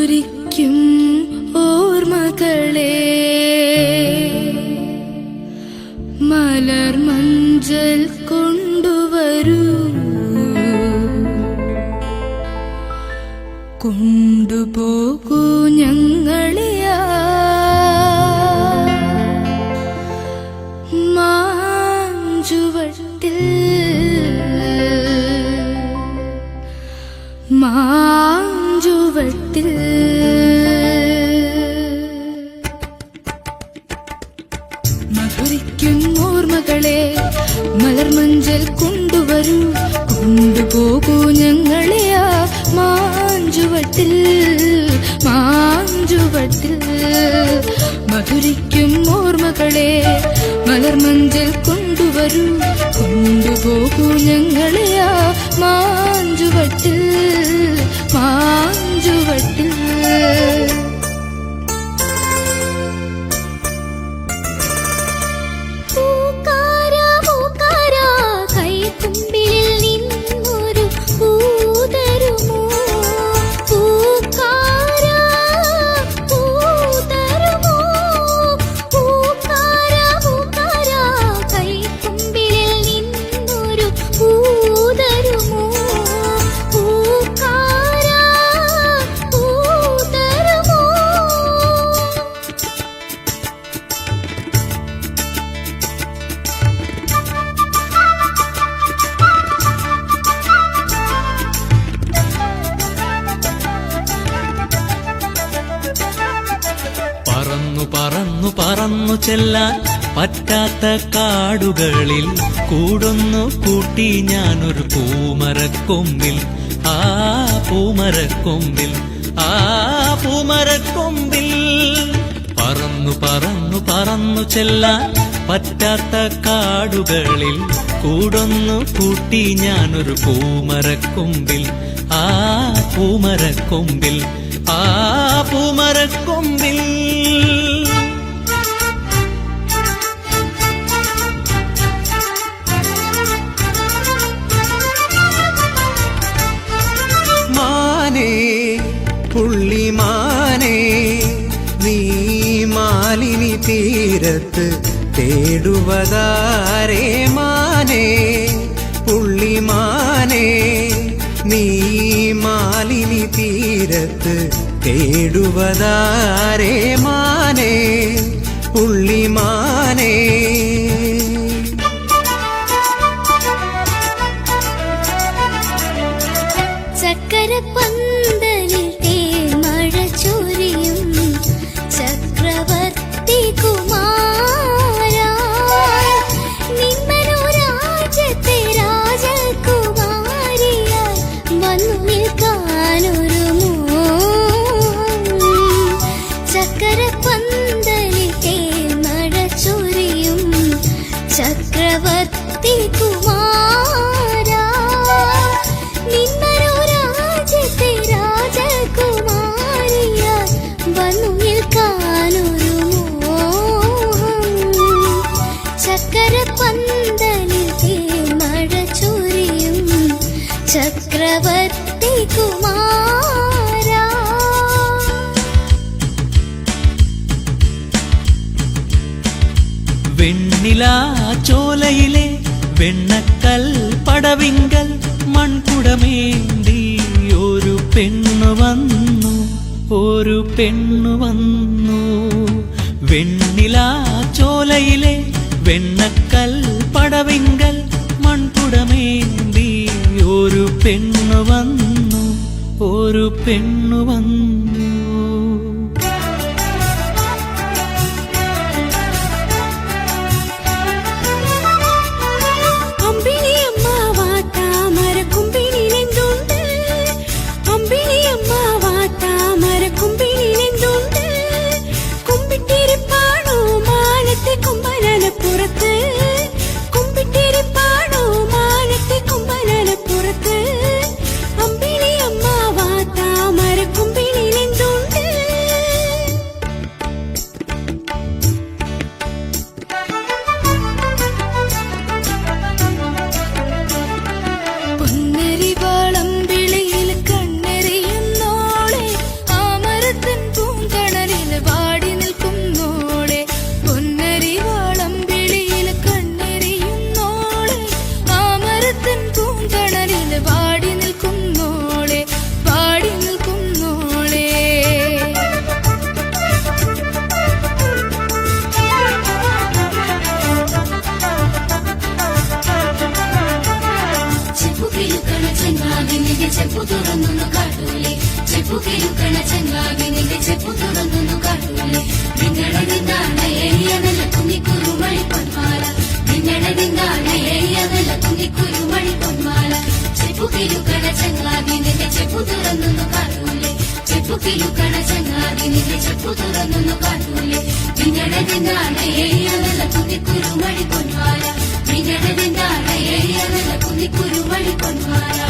മധുരിക്കും ഓർമ്മകളെ. മലർ മഞ്ചൽ കൊണ്ടുവരൂ. കൊണ്ടുപോകൂ ഞങ്ങളെയാ മാഞ്ചുവട്ടിൽ. മാഞ്ചുവട്ടിൽ കൊണ്ടുപോകൂ ആ മാഞ്ചുവട്ടിൽ മാഞ്ചുവട്ടിൽ. മധുരിക്കും ഓർമ്മകളെ മലർമഞ്ചൽ കൊണ്ടുവരൂ കൊണ്ടുപോകൂ ഞങ്ങളെയാ മാഞ്ചുവട്ടിൽ പറന്നു ചെല്ലാൻ പറ്റാത്ത കാടുകളിൽ കൂടൊന്നു കൂട്ടി ഞാനൊരു പൂമരക്കൊമ്പിൽ. ആ പൂമരക്കൊമ്പിൽ ആ പൂമരക്കൊമ്പിൽ. പറന്നു പറന്നു പറന്നു ചെല്ലാൻ പറ്റാത്ത കാടുകളിൽ കൂടൊന്നു കൂട്ടി ഞാനൊരു പൂമരക്കൊമ്പിൽ. ആ പൂമരക്കൊമ്പിൽ ആ പൂമരക്കൊമ്പിൽ. തീരത്ത് തേടുവതാരേ മാനേ പുള്ളിമാനേ നീ മാലിനി തീരത്ത് തേടുവതാരേ മാനേ പുള്ളിമാനേ. ചക്കരപ്പന്തലിൽ ചക്രവർത്തി കുമാര. വെണ്ണിലാ ചോലയിലെ വെണ്ണക്കൽ പടവിങ്കൽ മൺകുടമേണ്ടി ഒരു പെണ്ണു വന്നു ഒരു പെണ്ണു വന്നു. വെണ്ണിലാ ചോലയിലെ വെണ്ണക്കൽ പടവിങ്കൽ പെണ്ണു വന്നു ഒരു പെണ്ണു വന്നു. ചങ്ങാതി നിന്റെ ചെപ്പു തുറന്നു കാട്ടൂലേ ചെപ്പു കിലുക്കണ ചങ്ങാതി നിന്റെ ചെപ്പു തുറന്നു കാട്ടൂലേ നിങ്ങളുടെ നിന്നാണ് ഏറിയ നല്ല പൊന്മാല. നിങ്ങളുടെ നിന്നാണ് ഏറിയ നല്ല പൊന്മാല. ചെപ്പു കിലുക്കണ ചങ്ങാതി നിന്റെ ചെപ്പു തുറന്നു കാട്ടൂലേ ചെപ്പു കിലുക്കണ ചങ്ങാതി നിന്റെ ചെപ്പു തുറന്നു പൊന്മാല. നിങ്ങളുടെ നിന്നാണ് കുഞ്ഞിക്കുരുമണി പൊന്മാല.